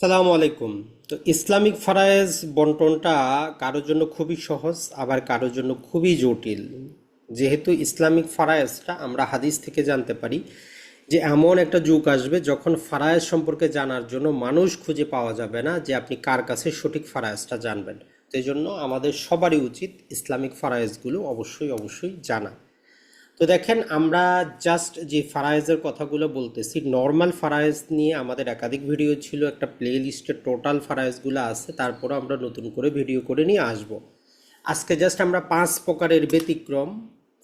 সালামু আলাইকুম। তো ইসলামিক ফারায়েজ বন্টনটা কারোর জন্য খুবই সহজ, আবার কারোর জন্য খুবই জটিল। যেহেতু ইসলামিক ফারায়েজটা আমরা হাদিস থেকে জানতে পারি যে এমন একটা যুগ আসবে যখন ফারায়েজ সম্পর্কে জানার জন্য মানুষ খুঁজে পাওয়া যাবে না যে আপনি কার কাছে সঠিক ফারায়েজটা জানবেন। সেই জন্য আমাদের সবারই উচিত ইসলামিক ফারায়েজগুলো অবশ্যই অবশ্যই জানা। তো দেখেন, আমরা জাস্ট যে ফারায়েজের কথাগুলো বলতেছি নর্মাল ফারায়েজ নিয়ে আমাদের একাধিক ভিডিও ছিল, একটা প্লে লিস্টে টোটাল ফারায়েজগুলো আছে তারপরে আমরা নতুন করে ভিডিও করে নিয়ে আসব। আজকে জাস্ট আমরা পাঁচ প্রকারের ব্যতিক্রম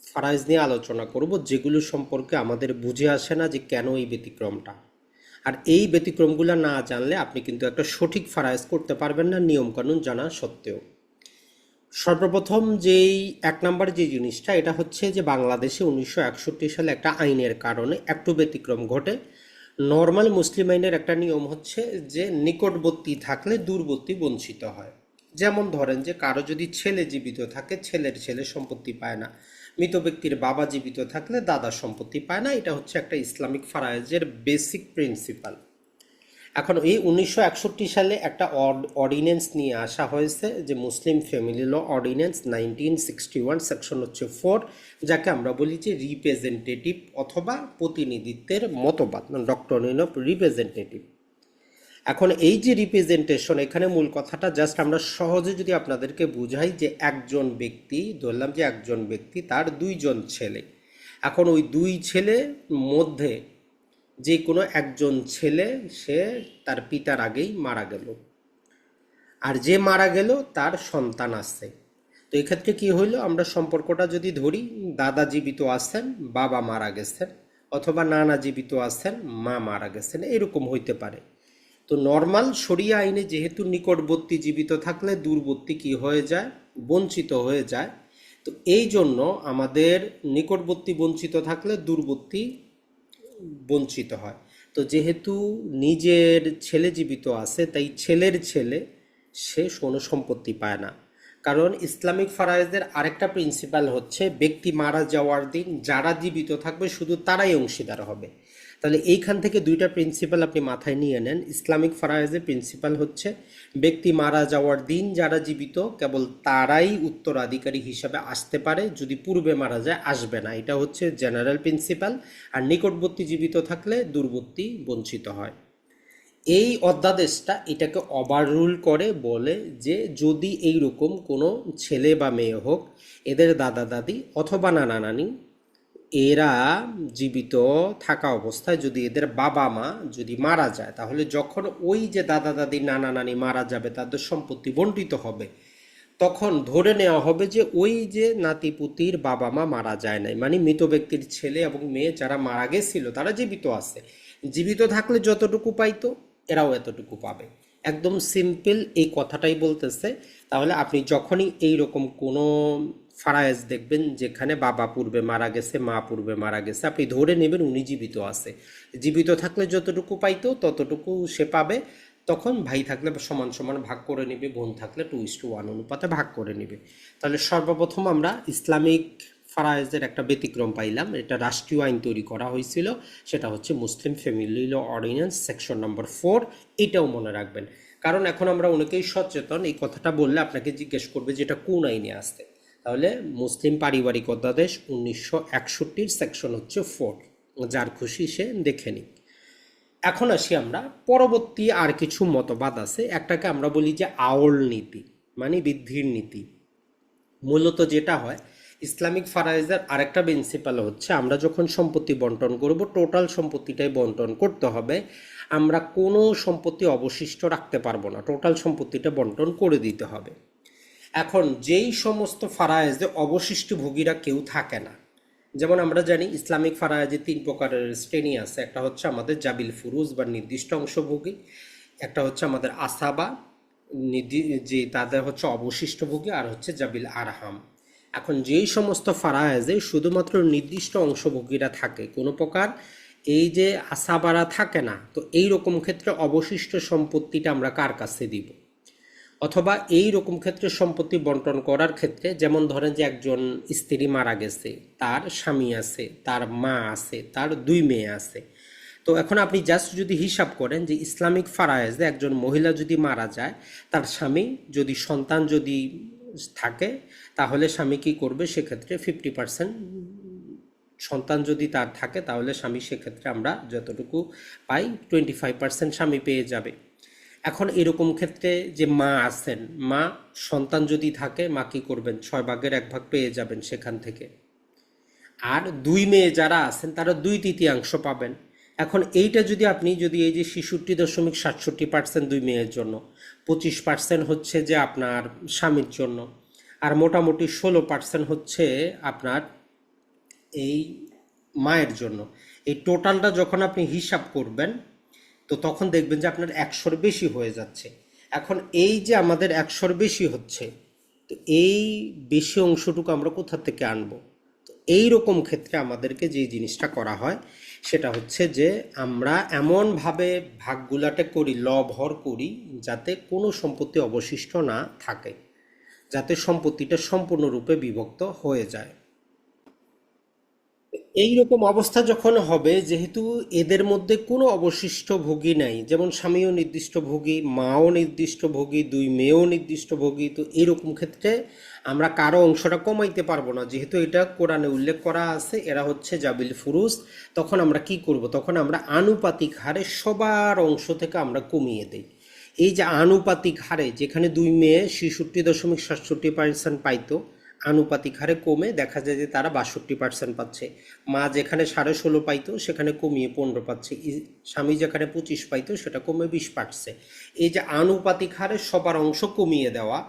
ফারায়েজ নিয়ে আলোচনা করব, যেগুলো সম্পর্কে আমাদের বুঝে আসে না যে কেন এই ব্যতিক্রমটা। আর এই ব্যতিক্রমগুলো না জানলে আপনি কিন্তু একটা সঠিক ফারায়েজ করতে পারবেন না, নিয়মকানুন জানা সত্ত্বেও। সর্বপ্রথম যেই এক নম্বর যে জিনিসটা, এটা হচ্ছে যে বাংলাদেশে উনিশশো একষট্টি সালে একটা আইনের কারণে একটু ব্যতিক্রম ঘটে। নর্মাল মুসলিম আইনের একটা নিয়ম হচ্ছে যে নিকটবর্তী থাকলে দূরবর্তী বঞ্চিত হয়। যেমন ধরেন যে কারও যদি ছেলে জীবিত থাকে, ছেলের ছেলে সম্পত্তি পায় না। মৃত ব্যক্তির বাবা জীবিত থাকলে দাদা সম্পত্তি পায় না। এটা হচ্ছে একটা ইসলামিক ফারায়েজের বেসিক প্রিন্সিপাল এখন এই উনিশশো একষট্টি সালে একটা অর্ডিন্যান্স নিয়ে আসা হয়েছে যে Muslim family law ordinance nineteen sixty one section হচ্ছে ফোর যাকে আমরা বলি যে রিপ্রেজেন্টেটিভ অথবা প্রতিনিধিত্বের মতবাদ ডক্টরিন অফ রিপ্রেজেন্টেটিভ এখন এই যে রিপ্রেজেন্টেশন এখানে মূল কথাটা জাস্ট আমরা সহজে যদি আপনাদেরকে বুঝাই যে একজন ব্যক্তি, ধরলাম যে একজন ব্যক্তি তার দুইজন ছেলে। এখন ওই দুই ছেলে মধ্যে যে কোনো একজন ছেলে, সে তার পিতার আগেই মারা গেল। আর যে মারা গেল, তার সন্তান আছে। তো এক্ষেত্রে কি হইল? আমরা সম্পর্কটা যদি ধরি, দাদা জীবিত আছেন, বাবা মারা গেছেন, অথবা নানা জীবিত আছেন, মা মারা গেছেন, এরকম হইতে পারে। তো নর্মাল শরিয়া আইনে যেহেতু নিকটবর্তী জীবিত থাকলে দূরবর্তী কি হয়ে যায়? বঞ্চিত হয়ে যায়। তো এই জন্য আমাদের নিকটবর্তী বঞ্চিত থাকলে দূরবর্তী বঞ্চিত হয়। তো যেহেতু নিজের ছেলে জীবিত আছে, তাই ছেলের ছেলে, সে কোনো সম্পত্তি পায় না। কারণ ইসলামিক ফারায়েজের আরেকটা প্রিন্সিপাল হচ্ছে, ব্যক্তি মারা যাওয়ার দিন যারা জীবিত থাকবে, শুধু তারাই অংশীদার হবে। তাহলে এইখান থেকে দুইটা প্রিন্সিপাল আপনি মাথায় নিয়ে নেন। ইসলামিক ফারায়েজের প্রিন্সিপাল হচ্ছে, ব্যক্তি মারা যাওয়ার দিন যারা জীবিত, কেবল তারাই উত্তরাধিকারী হিসাবে আসতে পারে, যদি পূর্বে মারা যায়, আসবে না। এটা হচ্ছে জেনারেল প্রিন্সিপাল আর নিকটবর্তী জীবিত থাকলে দূরবর্তী বঞ্চিত হয়। এই অধ্যাদেশটা এটাকে ওভাররুল করে, বলে যে যদি এই রকম কোনো ছেলে বা মেয়ে হোক, এদের দাদা দাদি অথবা নানা নানি এরা জীবিত থাকা অবস্থায় যদি এদের বাবা মা যদি মারা যায়, তাহলে যখন ওই যে দাদা দাদি, নানা নানি মারা যাবে, তাদের সম্পত্তি বন্টিত হবে। তখন ধরে নেওয়া হবে যে ওই যে নাতিপুতির বাবা মা মারা যায় নাই। মানে মৃত ব্যক্তির ছেলে এবং মেয়ে যারা মারা গেছিল, তারা জীবিত আছে। জীবিত থাকলে যতটুকু পাইতো, এরাও এতটুকু পাবে। একদম সিম্পল এই কথাটাই বলতেছে। তাহলে আপনি যখনই এই রকম কোনো ফারায়েজ দেখবেন যেখানে বাবা পূর্বে মারা গেছে, মা পূর্বে মারা গেছে। আপনি ধরে নেবেন উনি জীবিত আছে। জীবিত থাকলে যতটুকু পাইতো, ততটুকু সে পাবে। তখন ভাই থাকলে সমান সমান ভাগ করে নেবে, বোন থাকলে টু ইস টু ওয়ান অনুপাতে ভাগ করে নেবে। তাহলে সর্বপ্রথম আমরা ইসলামিক ফারায়েজের একটা ব্যতিক্রম পাইলাম। এটা রাষ্ট্রীয় আইন তৈরি করা হয়েছিল। সেটা হচ্ছে Muslim family law ordinance section number four এটাও মনে রাখবেন। কারণ এখন আমরা অনেকেই সচেতন। এই কথাটা বললে আপনাকে জিজ্ঞেস করবে যে এটা কোন আইনে আসতে তাহলে মুসলিম পারিবারিক অধ্যাদেশ উনিশশো একষট্টির সেকশন হচ্ছে ফোর যার খুশি সে দেখে নিক। এখন আসি আমরা, পরবর্তী আর কিছু মতবাদ আছে, একটাকে আমরা বলি যে আওল নীতি মানে বৃদ্ধির নীতি। মূলত যেটা হয়, ইসলামিক ফারাইজের আরেকটা প্রিন্সিপাল হচ্ছে, আমরা যখন সম্পত্তি বন্টন করব টোটাল সম্পত্তিটাই বন্টন করতে হবে, আমরা কোনো সম্পত্তি অবশিষ্ট রাখতে পারব না টোটাল সম্পত্তিটা বন্টন করে দিতে হবে। এখন যেই সমস্ত ফারায়েজে অবশিষ্ট ভোগীরা কেউ থাকে না, যেমন আমরা জানি ইসলামিক ফারায়েজে তিন প্রকারের শ্রেণি আছে, একটা হচ্ছে আমাদের জাবিল ফুরুজ বা নির্দিষ্ট অংশভোগী, একটা হচ্ছে আমাদের আসাবা, নির্দি, যে তাদের হচ্ছে অবশিষ্ট ভোগী আর হচ্ছে জাবিল আরহাম। এখন যেই সমস্ত ফারায়েজে শুধুমাত্র নির্দিষ্ট অংশভোগীরা থাকে, কোনো প্রকার এই যে আসাবারা থাকে না, তো এই রকম ক্ষেত্রে অবশিষ্ট সম্পত্তিটা আমরা কার কাছে দিব? অথবা এই রকম ক্ষেত্রে সম্পত্তি বন্টন করার ক্ষেত্রে, যেমন ধরেন যে একজন স্ত্রী মারা গেছে, তার স্বামী আছে, তার মা আছে, তার দুই মেয়ে আছে। তো এখন আপনি জাস্ট যদি হিসাব করেন যে ইসলামিক ফারায়েজে একজন মহিলা যদি মারা যায়, তার স্বামী যদি, সন্তান যদি থাকে, তাহলে স্বামী কী করবে? সেক্ষেত্রে ফিফটি পার্সেন্ট সন্তান যদি তার থাকে, তাহলে স্বামী সেক্ষেত্রে আমরা যতটুকু পাই টোয়েন্টি ফাইভ পার্সেন্ট স্বামী পেয়ে যাবে। এখন এরকম ক্ষেত্রে যে মা আছেন, মা সন্তান যদি থাকে, মা কি করবেন? ছয় ভাগের এক ভাগ পেয়ে যাবেন সেখান থেকে। আর দুই মেয়ে যারা আছেন, তারা দুই তৃতীয়াংশ পাবেন। এখন এইটা যদি আপনি, যদি এই যে ছেষট্টি দশমিক সাতষট্টি পার্সেন্ট দুই মেয়ের জন্য, পঁচিশ পার্সেন্ট হচ্ছে যে আপনার স্বামীর জন্য, আর মোটামুটি ষোলো পার্সেন্ট হচ্ছে আপনার এই মায়ের জন্য। এই টোটালটা যখন আপনি হিসাব করবেন তো তখন দেখবেন যে আপনার একশোর বেশি হয়ে যাচ্ছে। এখন এই যে আমাদের একশোর বেশি হচ্ছে, তো এই বেশি অংশটুকু আমরা কোথা থেকে আনব? তো এই রকম ক্ষেত্রে আমাদেরকে যে জিনিসটা করা হয়, সেটা হচ্ছে যে আমরা এমনভাবে ভাগগুলাটে করি লভর করি, যাতে কোনো সম্পত্তি অবশিষ্ট না থাকে, যাতে সম্পত্তিটা সম্পূর্ণরূপে বিভক্ত হয়ে যায়। এই রকম অবস্থা যখন হবে, যেহেতু এদের মধ্যে কোনো অবশিষ্ট ভোগী নাই, যেমন স্বামীও নির্দিষ্ট ভোগী, মাও নির্দিষ্ট ভোগী, দুই মেয়েও নির্দিষ্ট ভোগী, তো এরকম ক্ষেত্রে আমরা কারও অংশটা কমাইতে পারব না। যেহেতু এটা কোরআনে উল্লেখ করা আছে, এরা হচ্ছে জাবিল ফুরুস, তখন আমরা কি করব? তখন আমরা আনুপাতিক হারে সবার অংশ থেকে আমরা কমিয়ে দেই। এই যে আনুপাতিক হারে, যেখানে দুই মেয়ে ছেষট্টি দশমিক সাতষট্টি পার্সেন্ট পাইতো আনুপাতিক হারে কমে দেখা যায় যে তারা বাষট্টি পার্সেন্ট পাচ্ছে। মা যেখানে সাড়ে ষোলো পাইতো, সেখানে কমিয়ে পনেরো পাচ্ছে। স্বামী যেখানে পঁচিশ পাইতো, সেটা কমে বিশ পাচ্ছে। এই যে আনুপাতিক হারে সবার অংশ কমিয়ে দেওয়া,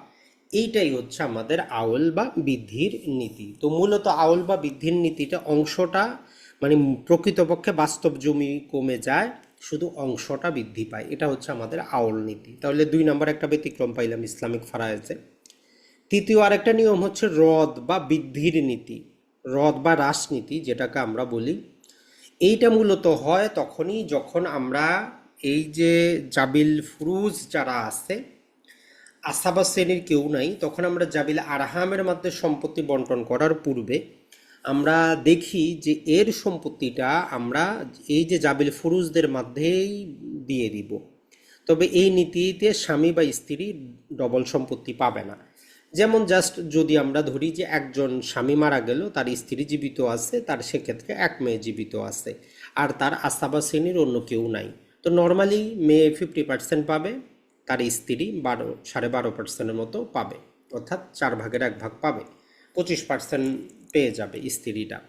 এইটাই হচ্ছে আমাদের আউল বা বৃদ্ধির নীতি। তো মূলত আউল বা বৃদ্ধির নীতিটা অংশটা মানে প্রকৃতপক্ষে বাস্তব জমি কমে যায়, শুধু অংশটা বৃদ্ধি পায়। এটা হচ্ছে আমাদের আউল নীতি। তাহলে দুই নম্বর একটা ব্যতিক্রম পাইলাম ইসলামিক ফারায়েজে। তৃতীয় আরেকটা নিয়ম হচ্ছে রদ বা বৃদ্ধির নীতি। রদ বা রাজনীতি যেটাকে আমরা বলি। এইটা মূলত হয় তখনই যখন আমরা এই যে জাবিল ফুরুজ যারা আছে, আসাবা শ্রেণির কেউ নাই, তখন আমরা জাবিল আরহামের মধ্যে সম্পত্তি বন্টন করার পূর্বে আমরা দেখি যে এর সম্পত্তিটা আমরা এই যে জাবিল ফুরুজদের মধ্যেই দিয়ে দিব। তবে এই নীতিতে স্বামী বা স্ত্রী ডবল সম্পত্তি পাবে না। যেমন জাস্ট যদি আমরা ধরি যে একজন স্বামী মারা গেল, তার স্ত্রী জীবিত আছে, তার সেক্ষেত্রে এক মেয়ে জীবিত আছে, আর তার আস্থাবা শ্রেণির অন্য কেউ নাই। তো নর্মালি মেয়ে ফিফটি পার্সেন্ট পাবে, তার স্ত্রী বারো, সাড়ে বারো পার্সেন্টের মতো পাবে, অর্থাৎ চার ভাগের এক ভাগ পাবে। পঁচিশ পার্সেন্ট পেয়ে যাবে স্ত্রীটা।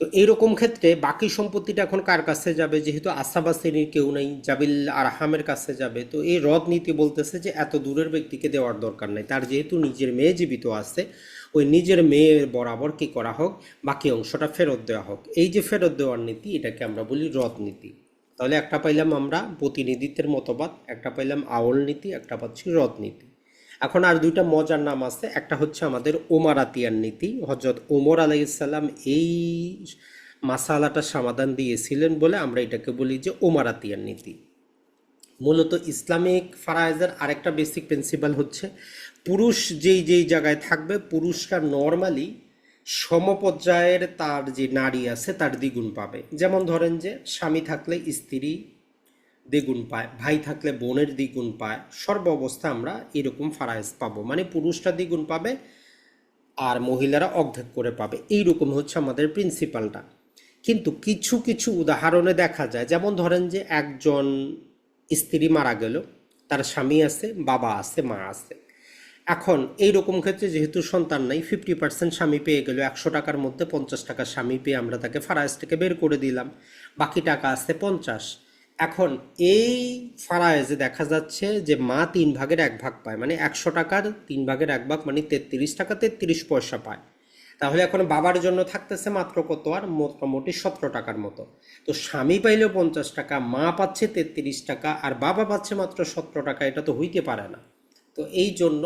তো এইরকম ক্ষেত্রে বাকি সম্পত্তিটা এখন কার কাছে যাবে? যেহেতু আসাবা শ্রেণির কেউ নেই, জাবিল আরহামের কাছে যাবে। তো এই রদ নীতি বলতেছে যে এত দূরের ব্যক্তিকে দেওয়ার দরকার নেই। তার যেহেতু নিজের মেয়ে জীবিত আছে, ওই নিজের মেয়ের বরাবর কি করা হোক, বাকি অংশটা ফেরত দেওয়া হোক। এই যে ফেরত দেওয়ার নীতি, এটাকে আমরা বলি রদ নীতি তাহলে একটা পাইলাম আমরা প্রতিনিধিত্বের মতবাদ, একটা পাইলাম আওল নীতি, একটা পাচ্ছি রদ নীতি এখন আর দুইটা মজার নাম আছে। একটা হচ্ছে আমাদের ওমারাতিয়ার নীতি। হজরত ওমর আলাইসাল্লাম এই মাসালাটা সমাধান দিয়েছিলেন বলে আমরা এটাকে বলি যে ওমারাতিয়ার নীতি। মূলত ইসলামিক ফারায়েজের আরেকটা বেসিক প্রিন্সিপাল হচ্ছে, পুরুষ যেই যেই জায়গায় থাকবে, পুরুষরা নর্মালি সমপর্যায়ের তার যে নারী আছে তার দ্বিগুণ পাবে। যেমন ধরেন যে স্বামী থাকলে স্ত্রী দ্বিগুণ পায়, ভাই থাকলে বোনের দ্বিগুণ পায় সর্ব অবস্থা আমরা এরকম ফারাইজ পাবো। মানে পুরুষরা দ্বিগুণ পাবে আর মহিলারা অর্ধেক করে পাবে। এইরকম হচ্ছে আমাদের প্রিন্সিপালটা কিন্তু কিছু কিছু উদাহরণে দেখা যায়, যেমন ধরেন যে একজন স্ত্রী মারা গেল, তার স্বামী আছে, বাবা আছে, মা আছে। এখন এই রকম ক্ষেত্রে যেহেতু সন্তান নাই ফিফটি পার্সেন্ট স্বামী পেয়ে গেল, একশো টাকার মধ্যে পঞ্চাশ টাকা স্বামী পেয়ে আমরা তাকে ফারাইজ থেকে বের করে দিলাম। বাকি টাকা আছে পঞ্চাশ। এখন এই ফারায়েজে দেখা যাচ্ছে যে মা তিন ভাগের এক ভাগ পায় মানে একশো টাকার তিন ভাগের এক ভাগ মানে তেত্রিশ টাকা তেত্রিশ পয়সা পায়। তাহলে এখন বাবার জন্য থাকতেছে মাত্র কত আর? মোটামুটি সতেরো টাকার মতো। তো স্বামী পাইলেও পঞ্চাশ টাকা, মা পাচ্ছে তেত্রিশ টাকা, আর বাবা পাচ্ছে মাত্র সতেরো টাকা, এটা তো হইতে পারে না। তো এই জন্য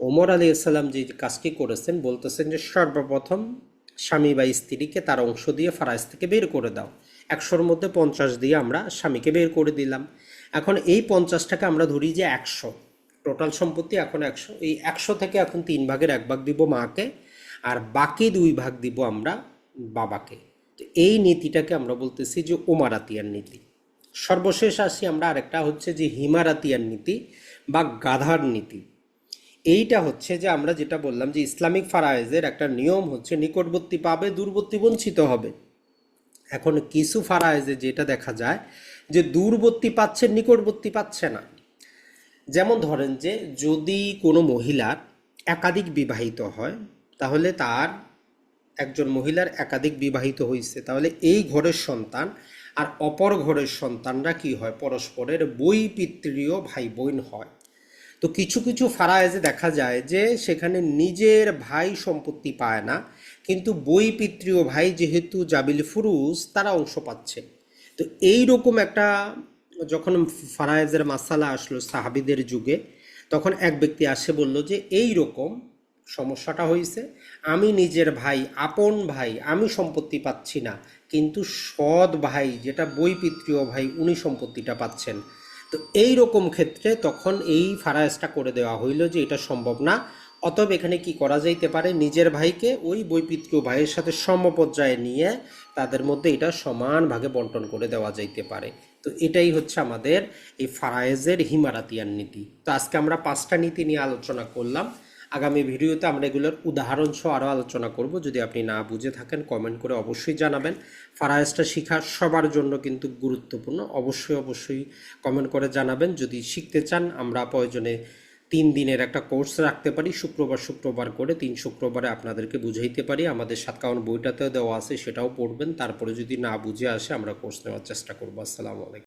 ওমর আলী ইসলাম যে কাজটি করেছেন, বলতেছেন যে সর্বপ্রথম স্বামী বা স্ত্রীকে তার অংশ দিয়ে ফারাইজ থেকে বের করে দাও। একশোর মধ্যে পঞ্চাশ দিয়ে আমরা স্বামীকে বের করে দিলাম। এখন এই পঞ্চাশটাকে আমরা ধরি যে একশো। টোটাল সম্পত্তি এখন একশো। এই একশো থেকে এখন তিন ভাগের এক ভাগ দিব মাকে আর বাকি দুই ভাগ দিব আমরা বাবাকে। তো এই নীতিটাকে আমরা বলতেছি যে ওমারাতিয়ার নীতি। সর্বশেষ আসি আমরা আরেকটা হচ্ছে যে হিমারাতিয়ার নীতি বা গাধার নীতি। এইটা হচ্ছে যে আমরা যেটা বললাম যে ইসলামিক ফারায়েজের একটা নিয়ম হচ্ছে নিকটবর্তী পাবে দূরবর্তী বঞ্চিত হবে। এখন কিছু ফারায়েজে যেটা দেখা যায় যে দূরবর্তী পাচ্ছে, নিকটবর্তী পাচ্ছে না। যেমন ধরেন যে যদি কোনো মহিলার একাধিক বিবাহিত হয়, তাহলে তার একজন মহিলার একাধিক বিবাহিত হয়েছে তাহলে এই ঘরের সন্তান আর অপর ঘরের সন্তানরা কি হয়? পরস্পরের বই পিতৃয় ভাই বোন হয়। তো কিছু কিছু ফারায়েজে দেখা যায় যে সেখানে নিজের ভাই সম্পত্তি পায় না কিন্তু বই পিতৃয় ভাই যেহেতু জাবিল ফুরুজ, তারা অংশ পাচ্ছে। তো এই রকম একটা যখন ফারায়েজের মাসালা আসলো সাহাবিদের যুগে, তখন এক ব্যক্তি আসে বলল যে এই রকম সমস্যাটা হয়েছে আমি নিজের ভাই, আপন ভাই, আমি সম্পত্তি পাচ্ছি না, কিন্তু সৎ ভাই, যেটা বই পিতৃয় ভাই, উনি সম্পত্তিটা পাচ্ছেন। তো এই রকম ক্ষেত্রে তখন এই ফারায়েজটা করে দেওয়া হইল যে, এটা সম্ভব না। অতএব এখানে কি করা যাইতে পারে? নিজের ভাইকে ওই বৈপিত্রীয় ভাইয়ের সাথে সমপর্যায়ে নিয়ে তাদের মধ্যে এটা সমান ভাগে বন্টন করে দেওয়া যাইতে পারে। তো এটাই হচ্ছে আমাদের এই ফারায়েজের হিমারাতিয়ান নীতি। তো আজকে আমরা পাঁচটা নীতি নিয়ে আলোচনা করলাম। আগামী ভিডিওতে আমরা এগুলোর উদাহরণ সহ আরও আলোচনা করব। যদি আপনি না বুঝে থাকেন, কমেন্ট করে অবশ্যই জানাবেন। ফারায়েজটা শেখা সবার জন্য কিন্তু গুরুত্বপূর্ণ। অবশ্যই অবশ্যই কমেন্ট করে জানাবেন। যদি শিখতে চান, আমরা প্রয়োজনে তিন দিনের একটা কোর্স রাখতে পারি, শুক্রবার শুক্রবার করে তিন শুক্রবারে আপনাদেরকে বুঝাইতে পারি। আমাদের সাতকাউন বইটাতেও দেওয়া আছে, সেটাও পড়বেন। তারপরে যদি না বুঝে আসে, আমরা কোর্স নেওয়ার চেষ্টা করব। আসসালামু আলাইকুম।